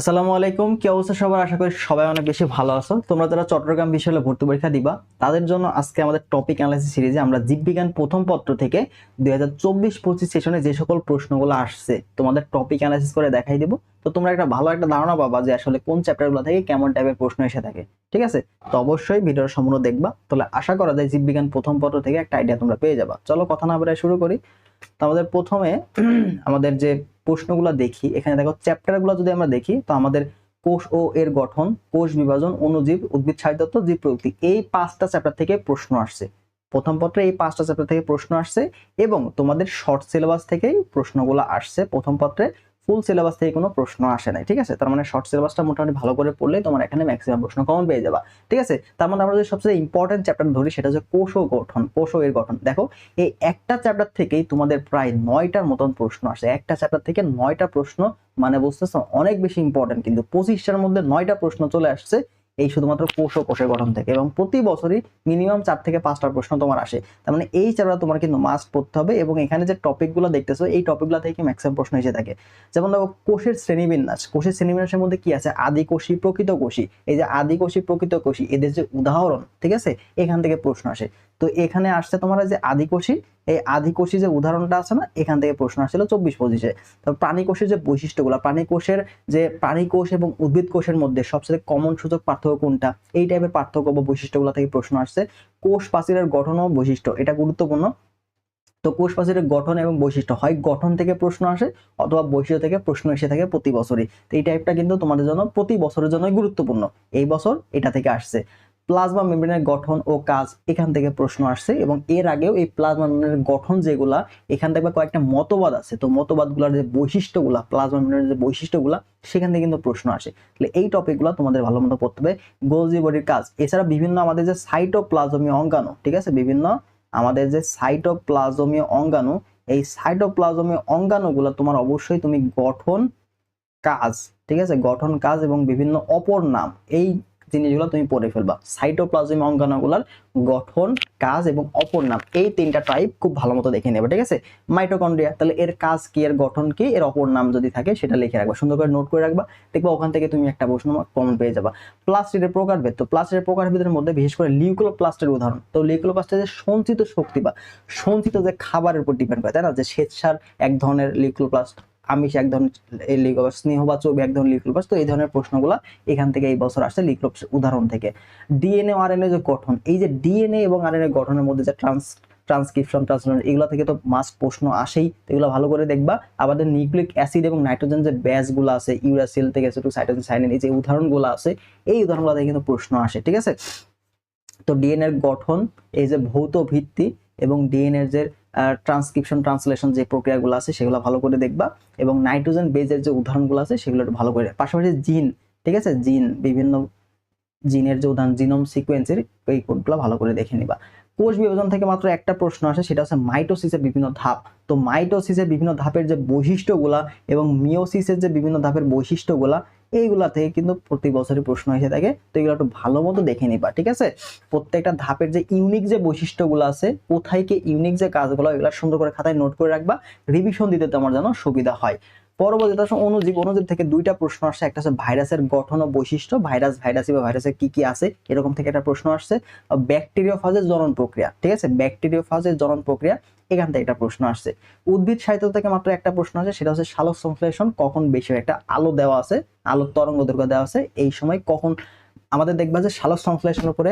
আসসালামু আলাইকুম, কি অবস্থা সবার? আশা করি সবাই অনেক বেশি ভালো আছো। তোমরা যারা চট্টগ্রাম বিশ্ববিদ্যালয়ে ভর্তি পরীক্ষা দিবা, তাদের জন্য আজকে আমাদের টপিক অ্যানালাইসিস সিরিজে আমরা জীববিজ্ঞান প্রথম পত্র থেকে দুই হাজার চব্বিশ পঁচিশ সেশনে যে সকল প্রশ্নগুলো আসছে, তোমাদের টপিক অ্যানালাইসিস করে দেখাই দিব। তো তোমরা একটা ভালো একটা ধারণা পাবা যে আসলে কোন চ্যাপ্টারগুলো থেকে কেমন টাইপের প্রশ্ন এসে থাকে, ঠিক আছে? তো অবশ্যই ভিডিওর সম্পূর্ণ দেখবা। তাহলে আশা করা যায় জীববিজ্ঞান প্রথম পত্র থেকে একটা আইডিয়া তোমরা পেয়ে যাবা। চলো কথা না বেড়ে শুরু করি। তো আমাদের প্রথমে আমাদের যে প্রশ্নগুলো দেখি। এখানে দেখো, চ্যাপ্টারগুলো যদি আমরা দেখি, তো আমাদের কোষ ও এর গঠন, কোষ বিভাজন অনুজীব উদ্ভিদ সাহিত্য জীব প্রযুক্তি এই পাঁচটা চ্যাপ্টার থেকে প্রশ্ন আসছে। প্রথম পত্রে এই পাঁচটা চ্যাপ্টার থেকে প্রশ্ন আসছে এবং তোমাদের শর্ট সিলেবাস থেকেই প্রশ্নগুলো আসছে প্রথম পত্রে। ফুল সিলেবাস থেকে কোনো প্রশ্ন আসে নাই, ঠিক আছে? তার মানে শর্ট সিলেবাসটা মোটামুটি ভালো করে পড়লে তোমার এখানে ম্যাক্সিমাম প্রশ্ন কমন পেয়ে যাবা, ঠিক আছে? তার মধ্যে আমরা যে সবচেয়ে ইম্পর্টেন্ট চ্যাপ্টার ধরি সেটা হচ্ছে কোষ গঠন, কোষ এর গঠন। দেখো, এই একটা চ্যাপ্টার থেকেই তোমাদের প্রায় নয়টার মতন প্রশ্ন আসে। একটা চ্যাপ্টার থেকে নয়টা প্রশ্ন মানে বুঝতেছো? অনেক বেশি ইম্পর্টেন্ট কিন্তু পঁচিশটার মধ্যে নয়টা প্রশ্ন চলে আসছে। এই শুধুমাত্র কোষ ও কোষের গঠন থেকে এবং প্রতি বছরই মিনিমাম চার থেকে পাঁচটা প্রশ্ন তোমার আসে। তার মানে এই চ্যাপ্টার তোমার কিন্তু মাস্ট পড়তে হবে এবং এখানে যে টপিকগুলো দেখতেছো, এই টপিকগুলো থেকে ম্যাক্সিমাম প্রশ্ন এসে থাকে। যেমন দেখো, কোষের শ্রেণীবিন্যাস। কোষের শ্রেণীবিন্যাসের মধ্যে কি আছে? আদি কোষি, প্রকৃত কোষী। এই যে আদি কোষি, প্রকৃত কোষী, এদের যে উদাহরণ, ঠিক আছে? এখান থেকে প্রশ্ন আসে। তো এখানে আসছে তোমার যে আদিকোষী, এই আদিকোষী যে উদাহরণটা আছে না, এখান থেকে প্রশ্ন আসছিল চব্বিশ পঁচিশে। তো প্রাণী কোষের যে বৈশিষ্ট্যগুলো প্রাণী কোষের যে প্রাণী কোষ এবং উদ্ভিদ কোষের মধ্যে সবচেয়ে কমন সূচক পার্থক্য কোনটা? এই টাইপের পার্থক্য বা বৈশিষ্ট্যগুলো থেকে প্রশ্ন আসছে। কোষ প্রাচীরের গঠন ও বৈশিষ্ট্য, এটা গুরুত্বপূর্ণ। তো কোষ প্রাচীরের গঠন এবং বৈশিষ্ট্য হয় গঠন থেকে প্রশ্ন আসে অথবা বৈশিষ্ট্য থেকে প্রশ্ন এসে থাকে প্রতি বছরই। তো এই টাইপটা কিন্তু তোমাদের জন্য প্রতি বছরের জন্যই গুরুত্বপূর্ণ। এই বছর এটা থেকে আসছে। প্লাজমা মেমব্রেনের গঠন ও কাজ এখান থেকে প্রশ্ন আসছে এবং এর আগেও এই প্লাজমা মেমব্রেনের গঠন যেগুলা, এখান থেকে কয়েকটা মতবাদ আছে। তো মতবাদগুলোর যে বৈশিষ্ট্যগুলা, প্লাজমা মেমব্রেনের যে বৈশিষ্ট্যগুলা, সেখান থেকে কিন্তু প্রশ্ন আসে। তাহলে এই টপিকগুলো তোমাদের ভালো মতো পড়তে হবে। গোলজি বডির কাজ, এছাড়া বিভিন্ন আমাদের যে সাইটোপ্লাজমীয় অঙ্গাণু, ঠিক আছে? বিভিন্ন আমাদের যে সাইটোপ্লাজমীয় অঙ্গাণু, এই সাইটোপ্লাজমীয় অঙ্গাণুগুলো তোমার অবশ্যই তুমি গঠন কাজ, ঠিক আছে? গঠন কাজ এবং বিভিন্ন অপর নাম, এই জিনিসগুলো তুমি পড়ে ফেলবা। সাইটোপ্লাজম অঙ্গাণুগুলোর গঠন, কাজ এবং অপর নাম এই তিনটা টাইপ খুব ভালো মতো দেখে নেবে, ঠিক আছে? মাইটোকন্ড্রিয়া তাহলে এর কাজ কি, এর গঠন কি, এর অপর নাম যদি থাকে সেটা লিখে রাখবা, সুন্দর করে নোট করে রাখবা, দেখবা ওখান থেকে তুমি একটা প্রশ্ন কমন পেয়ে যাবা। প্লাস্টিকের প্রকারভেদ, তো প্লাস্টিকের প্রকারভেদের মধ্যে বিশেষ করে লিউকোপ্লাস্টের উদাহরণ, তো লিউকোপ্লাস্টের যে সঞ্চিত শক্তি বা সঞ্চিত যে খাবারের উপর ডিপেন্ড করে, তাই না? যে শ্বেতসার এক ধরনের লিউকোপ্লাস্ট আমিষ এক ধরনের লিউকোপ্লাস স্নেহ বা চর্বি এক ধরনের লিউকোপ্লাস তো এই ধরনের প্রশ্নগুলো এখান থেকে এই বছর আসছে লিউকোপ্লাস উদাহরণ থেকে। ডিএনএ আরএনএ যে গঠন, এই যে ডিএনএ এবং আরএনএ গঠনের মধ্যে যে ট্রান্স ট্রান্সক্রিপশন ট্রান্সলেশন এগুলো থেকে তো মাস্ট প্রশ্ন আসেই এগুলো ভালো করে দেখবা। আমাদের নিউক্লিক অ্যাসিড এবং নাইট্রোজেন যে ব্যাসগুলো আছে ইউরাসিল থেকে শুধু সাইটোসিন সাইনিন এই যে উদাহরণগুলো আছে, এই উদাহরণগুলো থেকে কিন্তু প্রশ্ন আসে, ঠিক আছে? তো ডিএনএর গঠন, এই যে ভৌত ভিত্তি এবং ডিএনএর যে ট্রান্সক্রিপশন ট্রান্সলেশন যে প্রক্রিয়াগুলো আছে সেগুলো ভালো করে দেখবা এবং নাইট্রোজেন বেজের যে উদাহরণগুলো আছে সেগুলো ভালো করে পাশাপাশি জিন ঠিক আছে? জিন বিভিন্ন জিনের যে উদাহরণ জিনোম সিকোয়েন্সের এই কোডগুলো ভালো করে দেখে নিবা। কোষ বিভাজন থেকে মাত্র একটা প্রশ্ন আসে, সেটা হচ্ছে মাইটোসিসের বিভিন্ন ধাপ। তো মাইটোসিসের বিভিন্ন ধাপের যে বৈশিষ্ট্যগুলা এবং মিওসিসের যে বিভিন্ন ধাপের বৈশিষ্ট্যগুলা এইগুলা থেকে কিন্তু প্রতি বছরই প্রশ্ন এসে থাকে। তো এগুলো একটু ভালো মতো দেখে নিবা, ঠিক আছে? প্রত্যেকটা ধাপের যে ইউনিক যে বৈশিষ্ট্যগুলো আছে, কোথায় কি ইউনিক যে কাজগুলো, এগুলো সুন্দর করে খাতায় নোট করে রাখবা রিভিশন দিতে তোমার যেন সুবিধা হয়। পরবর্তীতে আসলে অনুজীব অনুজীব থেকে দুইটা প্রশ্ন আসছে, একটা হচ্ছে ভাইরাসের গঠন ও বৈশিষ্ট্য, ভাইরাস, ভাইরাসি বা ভাইরাসের কি কি আছে, এরকম থেকে একটা প্রশ্ন আসছে। ব্যাকটেরিয়া ফাজের জনন প্রক্রিয়া, ঠিক আছে? ব্যাকটেরিয়া ফাজের জনন প্রক্রিয়া এখান থেকে একটা প্রশ্ন আসছে। উদ্ভিদ সাহিত্য থেকে মাত্র একটা প্রশ্ন আছে সেটা হচ্ছে সালোক সংশ্লেষণ কখন বেশি হয় একটা আলো দেওয়া আছে, আলোর তরঙ্গ দৈর্ঘ্য দেওয়া আছে, এই সময় কখন আমাদের দেখবা যে সালোক সংশ্লেষণের উপরে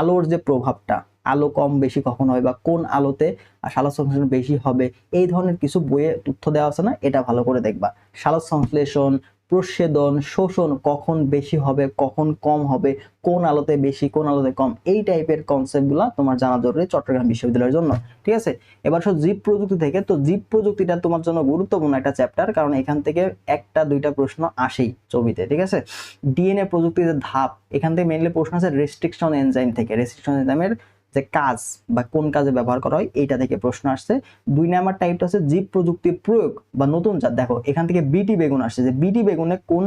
আলোর যে প্রভাবটা, আলো কম বেশি কখন হয় বা কোন আলোতে সালোক সংশ্লেষণ বেশি হবে, এই ধরনের কিছু বইয়ে তথ্য দেওয়া আছে না, এটা ভালো করে দেখবা। সালোক সংশ্লেষণ প্রচ্ছেদন, শোষণ কখন বেশি হবে, কখন কম হবে, কোন আলোতে বেশি, কোন আলোতে কম, এই টাইপের কনসেপ্টগুলো তোমার জানা জরুরি চট্টগ্রাম বিশ্ববিদ্যালয়ের জন্য, ঠিক আছে? এবার সব জীব প্রযুক্তি থেকে, তো জীব প্রযুক্তিটা তোমার জন্য গুরুত্বপূর্ণ একটা চ্যাপ্টার কারণ এখান থেকে একটা, দুইটা প্রশ্ন আসেই ছবিতে, ঠিক আছে? ডিএনএ প্রযুক্তির ধাপ, এখান থেকে মেনলি প্রশ্ন আছে রেস্ট্রিকশন এনজাইম থেকে রেস্ট্রিকশন এনজাইমের যে কাজ বা কোন কাজে ব্যবহার করা হয়, এইটা থেকে প্রশ্ন আসছে। দুই নাম্বার টাইপটা হচ্ছে জীব প্রযুক্তির প্রয়োগ বা নতুন জাত। দেখো, এখান থেকে বিটি বেগুন আসছে। যে বিটি বেগুনে কোন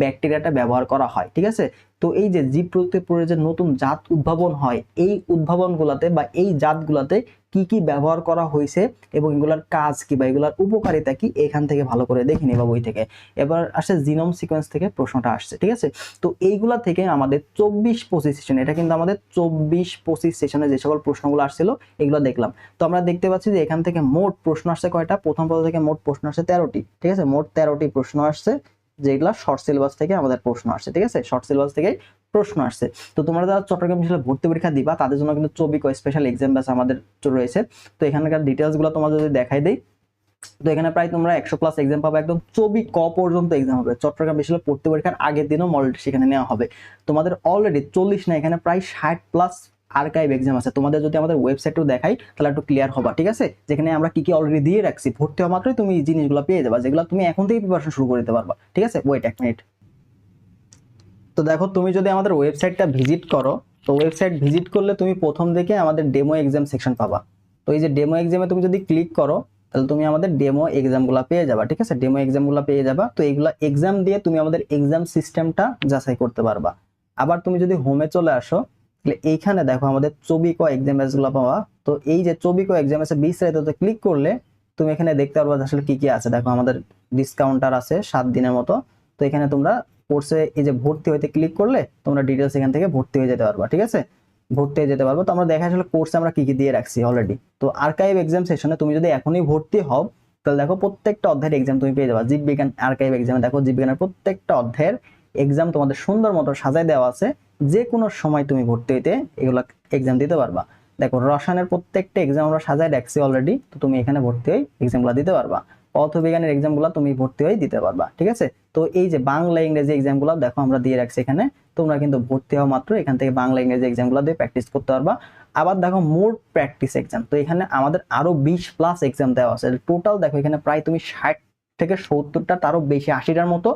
ব্যাকটেরিয়াটা ব্যবহার করা হয়, ঠিক আছে? তো এই যে জীব প্রযুক্তির পরে যে নতুন জাত উদ্ভাবন হয়, এই উদ্ভাবনগুলোতে বা এই জাতগুলোতে কি কি ব্যবহার করা হয়েছে এবং এগুলার কাজ কি বা এগুলার উপকারিতা কি, এখান থেকে ভালো করে দেখে নিবা বই থেকে। এবার আসছে জিনোম সিকোয়েন্স থেকে প্রশ্নটা আসছে, ঠিক আছে? তো এইগুলা থেকে আমাদের চব্বিশ পঁচিশ সেশন এটা কিন্তু আমাদের চব্বিশ পঁচিশ সেশনে যে সকল প্রশ্নগুলো আসছিল, এগুলো দেখলাম। তো আমরা দেখতে পাচ্ছি যে এখান থেকে মোট প্রশ্ন আসছে কয়টা? প্রথম পদ থেকে মোট প্রশ্ন আসছে তেরোটি, ঠিক আছে? মোট তেরোটি প্রশ্ন আসছে। যেগুলা শর্ট সিলেবাস থেকে আমাদের প্রশ্ন আসছে, ঠিক আছে? শর্ট সিলেবাস থেকে প্রশ্ন আসছে। তো তোমরা যারা চট্টগ্রাম বিশ্ববিদ্যালয়ে ভর্তি পরীক্ষা দিবা, তাদের জন্য কিন্তু চবিক স্পেশাল এক্সাম ব্যাচ আমাদের রয়েছে। তো এখানকার ডিটেলসগুলো তোমার যদি দেখাই দেই, তো এখানে প্রায় তোমরা একশো প্লাস এক্সাম পাবে, একদম চবি ক পর্যন্ত এক্সাম হবে। চট্টগ্রাম বিশ্ববিদ্যালয় ভর্তি পরীক্ষার আগের দিনও মডেল সেখানে নেওয়া হবে। তোমাদের অলরেডি চল্লিশ না, এখানে প্রায় ষাট প্লাস আর্কাইভ এক্সাম আছে। তোমাদের যদি আমাদের ওয়েবসাইটও দেখাই, তাহলে একটু ক্লিয়ার হবা, ঠিক আছে? যেখানে আমরা কি কি অলরেডি দিয়ে রাখছি, ভর্তি হওয়া মাত্রই তুমি জিনিসগুলো পেয়ে যাবা, যেগুলো তুমি এখন থেকেই প্রিপারেশন শুরু করে দিতে পারবা, ঠিক আছে? ওয়েট এক মিনিট তো দেখো, তুমি যদি আমাদের ওয়েবসাইটটা ভিজিট করো, তো ওয়েবসাইট ভিজিট করলে তুমি প্রথম দিকে আমাদের ডেমো এক্সাম সেকশন পাবা। তো এই যে ডেমো এক্সামে তুমি যদি ক্লিক করো, তাহলে তুমি আমাদের ডেমো এক্সামগুলো পেয়ে যাবা, ঠিক আছে? ডেমো এক্সামগুলো পেয়ে যাবা। তো এইগুলো এক্সাম দিয়ে তুমি আমাদের এক্সাম সিস্টেমটা যাচাই করতে পারবা। আবার তুমি যদি হোমে চলে আসো এইখানে দেখো আমাদের চবিক এক্সাম ব্যাচগুলো পাওয়া। তো এই যে চবিক এক্সাম আছে বিস্তারিত ক্লিক করলে তুমি এখানে দেখতে পারবা আসলে কি কি আছে। দেখো আমাদের ডিসকাউন্টার আছে সাত দিনের মতো। তো এখানে তোমরা কোর্সে এই যে ভর্তি হইতে ক্লিক করলে তোমরা ডিটেলস এখান থেকে ভর্তি হয়ে যেতে পারবা, ঠিক আছে? ভর্তি হয়ে যেতে পারব। তো আমরা দেখা আসলে কোর্সে আমরা কি কি দিয়ে রাখছি অলরেডি তো আর্কাইভ এক্সাম সেশনে তুমি যদি এখনই ভর্তি হও, তাহলে দেখো প্রত্যেকটা অধ্যায়ের এক্সাম তুমি পেয়ে যাবা। জীববিজ্ঞান আর্কাইভ এক্সামে দেখো জীববিজ্ঞানের প্রত্যেকটা অধ্যায়ের এক্সাম তোমাদের সুন্দর মতো সাজায় দেওয়া আছে। যে কোনো সময় তুমি ভর্তি হইতে এগুলো এক্সাম দিতে পারবা। দেখো, রসায়নের প্রত্যেকটা এক্সাম আমরা সাজায় রাখছি অলরেডি তো তুমি এখানে ভর্তি হয়ে এক্সামগুলো দিতে পারবা। পদার্থবিজ্ঞানের এক্সামগুলো তুমি ভর্তি হয়ে দিতে পারবা, ঠিক আছে? তো এই যে বাংলা, ইংরেজি এক্সামগুলো দেখো আমরা দিয়ে রাখছি এখানে, তোমরা কিন্তু ভর্তি হওয়া মাত্র, এখান থেকে বাংলা, ইংরেজি এক্সামগুলো দিয়ে প্র্যাকটিস করতে পারবা। আবার দেখো মোর প্র্যাকটিস এক্সাম তো এখানে আমাদের আরও বিশ প্লাস এক্সাম দেওয়া আছে টোটাল দেখো এখানে প্রায় তুমি ষাট থেকে সত্তরটা, তারও বেশি, আশিটার মতো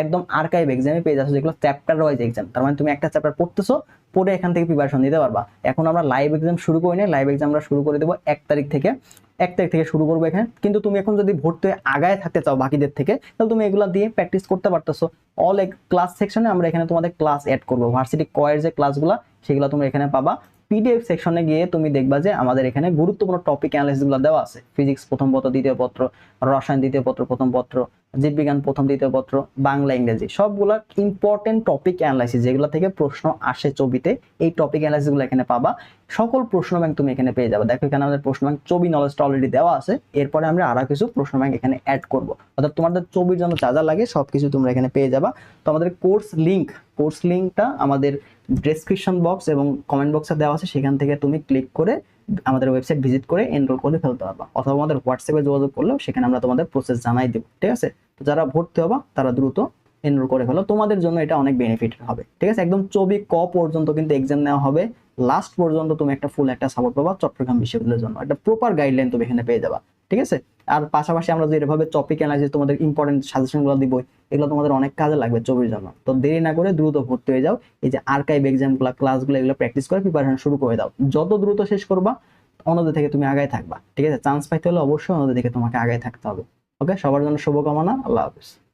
একদম আর্কাইভ এক্সামে পেয়ে যাচ্ছ, যেগুলো চ্যাপ্টার ওয়াইজ এক্সাম তার মানে তুমি একটা চ্যাপ্টার পড়তেছো, পড়ে এখান থেকে প্রিপারেশন নিতে পারবা। এখন আমরা লাইভ এক্সাম শুরু করি নাই লাইভ এক্সাম আমরা শুরু করে দেবো এক তারিখ থেকে। এক তারিখ থেকে শুরু করব এখানে। কিন্তু তুমি এখন যদি ভর্তি আগায় থাকতে চাও বাকিদের থেকে, তাহলে তুমি এগুলো দিয়ে প্র্যাকটিস করতে পারতেছো। অল এক ক্লাস সেকশনে আমরা এখানে তোমাদের ক্লাস অ্যাড করব। ভার্সিটি কয়ের যে ক্লাসগুলো সেগুলো তোমরা এখানে পাবা। পিডিএফ সেকশনে গিয়ে তুমি দেখবা যে আমাদের এখানে গুরুত্বপূর্ণ টপিক অ্যানালাইসিসগুলো দেওয়া আছে। ফিজিক্স প্রথম পত্র, দ্বিতীয় পত্র, রসায়ন দ্বিতীয় পত্র প্রথম পত্র, জীববিজ্ঞান প্রথম দ্বিতীয় পত্র, বাংলা, ইংরেজি। সবগুলা ইম্পর্টেন্ট টপিক অ্যানালাইসিস যেগুলো থেকে প্রশ্ন আসে ছবিতে, এই টপিক অ্যানালাইসিসগুলো এখানে পাবা। সকল প্রশ্ন ব্যাংক তুমি এখানে পেয়ে যাবে। দেখো এখানে আমাদের প্রশ্ন ব্যাংক ছবি নলেজটা অলরেডি দেওয়া আছে। এরপরে আমরা আরও কিছু প্রশ্ন ব্যাংক এখানে অ্যাড করব। অর্থাৎ তোমাদের ছবির জন্য যা যা লাগে সবকিছু তোমরা এখানে পেয়ে যাবা। তো আমাদের কোর্স লিংক কোর্স লিংকটা আমাদের ডেসক্রিপশন বক্স এবং কমেন্ট বক্সে দেওয়া আছে, সেখান থেকে তুমি ক্লিক করে আমাদের ওয়েবসাইট ভিজিট করে এনরোল করে ফেলতে পারবা। অথবা আমাদের হোয়াটসঅ্যাপে যোগাযোগ করলেও সেখানে আমরা তোমাদের প্রসেস জানাই দেবো, ঠিক আছে? তো যারা ভর্তি হবা, তারা দ্রুত এনরোল করে ফেলো। তোমাদের জন্য এটা অনেক বেনিফিট হবে, ঠিক আছে? একদম চবি ক পর্যন্ত কিন্তু এক্সাম নেওয়া হবে। লাস্ট পর্যন্ত তুমি একটা ফুল একটা সাপোর্ট পাবা চট্টগ্রাম বিশ্ববিদ্যালয়ের জন্য। একটা প্রপার গাইডলাইন তুমি এখানে পেয়ে যাবা। ঠিক আছে? আর পাশাপাশি আমরা যদি এভাবে টপিক অ্যানালাইসিস তোমাদের ইম্পর্টেন্ট সাজেশনগুলো দিবই এগুলো তোমাদের অনেক কাজে লাগবে চবির জন্য। তো দেরি না করে দ্রুত ভর্তি হয়ে যাও। এই যে আর্কাইভ এক্সামগুলো ক্লাসগুলো এগুলো প্র্যাকটিস করে প্রিপারেশন শুরু করে দাও। যত দ্রুত শেষ করবা, অন্যদের থেকে তুমি আগায় থাকবা। ঠিক আছে? চান্স পাইতে হলে অবশ্যই অন্যদের থেকে তোমাকে আগায় থাকতে হবে। ওকে সবার জন্য শুভকামনা। আল্লাহ হাফিজ।